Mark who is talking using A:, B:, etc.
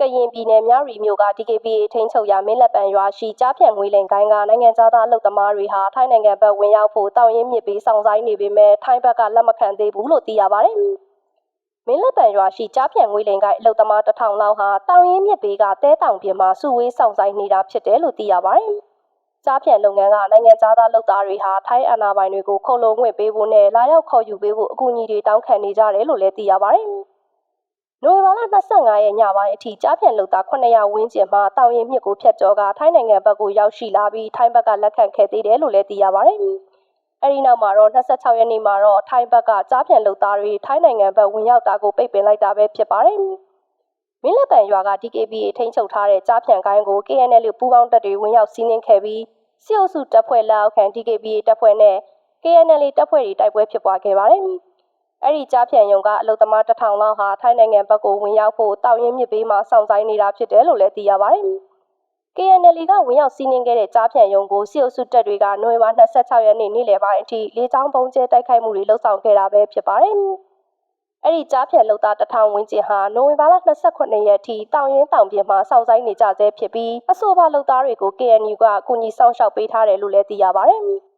A: ကရင်ပြည်နယ်မြရီမြို့က DKBA ထိန်းချုပ်ရာမင်းလက်ပံရွာရှိကြားဖြန့်ငွေလိမ်ကိုင်းကနိုင်ငံသားသားအလုပ်သမားတွေဟာထိုင်းနိုင်ငံဘက်ဝင်ရောက်ဖို့တောင်းရင်းမြစ်ပြီးဆောင်ဆိုင်နေပေမဲ့ထိုင်းဘက်ကလက်မခံသေးဘူးလို့သိရပါတယ်။မင်းလက်ပံရွာရှိကြားဖြန့်ငွေလိမ်ကိုင်းအလုပ်သမားတစ်ထောင်လောက်ဟာတောင်းရင်းမြစ်ပြီးကတဲတောင်ပြင်မှာစုဝေးဆောင်ဆိုင်နေတာဖြစ်တယ်လို့သိရပါတယ်။ကြားဖြန့်လုပ်ငန်းကနိုင်ငံသားသားလုပ်သားတွေဟာထိုင်းအာဏာပိုင်တွေကိုခုံလုံငွေပေးဖို့နဲ့လာရောက်ခေါ်ယူပေးဖို့အကူအညီတွေတောင်းခံနေကြတယ်လို့လည်းသိရပါတယ်။ နိုဝင်ဘာလ25ရက်ညပိုင်းအထိကြားဖြန့်လုပ်သား900ဝန်းကျင်မှတောင်ရင်မြစ်ကိုဖျက်ကျော်ကထိုင်းနိုင်ငံဘက်ကိုရောက်ရှိလာပြီးထိုင်းဘက်ကလက်ခံခဲ့သေးတယ်လို့လည်းသိရပါတယ်။အဲဒီနောက်မှာတော့26ရက်နေ့မှာတော့ထိုင်းဘက်ကကြားဖြန့်လုပ်သားတွေထိုင်းနိုင်ငံဘက်ဝင်ရောက်တာကိုပိတ်ပင်လိုက်တာပဲဖြစ်ပါတယ်။မင်းလက်ပံရွာက DKBA ထိန်းချုပ်ထားတဲ့ကြားဖြန့်ကိုင်းကို KNL ပူးပေါင်းတပ်တွေဝင်ရောက်စီးနင်းခဲ့ပြီးစစ်အုပ်စုတပ်ဖွဲ့လက်အောက်ခံ DKBA တပ်ဖွဲ့နဲ့ KNL တပ်ဖွဲ့တွေတိုက်ပွဲဖြစ်ပွားခဲ့ပါတယ်။ အဲ့ဒီကြားဖြန့်ယုံကအလုသမားတစ်ထောင်လောက်ဟာထိုင်းနိုင်ငံဘက်ကိုဝင်ရောက်ဖို့တောင်ရင်မြစ်ဘေးမှာစောင့်ဆိုင်းနေတာဖြစ်တယ်လို့လည်းသိရပါတယ်။ KNL ကဝင်ရောက်စီးနင်းခဲ့တဲ့ကြားဖြန့်ယုံကိုစစ်အုပ်စုတပ်တွေကနိုဝင်ဘာ26ရက်နေ့နေ့လယ်ပိုင်းအထိလေကြောင်းပုံကျဲတိုက်ခိုက်မှုတွေလှုပ်ဆောင်ခဲ့တာပဲဖြစ်ပါတယ်။အဲ့ဒီကြားဖြန့်လုံသားတထောင်ဝန်းကျင်ဟာနိုဝင်ဘာလ28ရက်ထိတောင်ရင်တောင်ပြင်မှာစောင့်ဆိုင်းနေကြဆဲဖြစ်ပြီးအဆိုပါလုံသားတွေကို KNU ကအကူအညီစောင့်ရှောက်ပေးထားတယ်လို့လည်းသိရပါတယ်။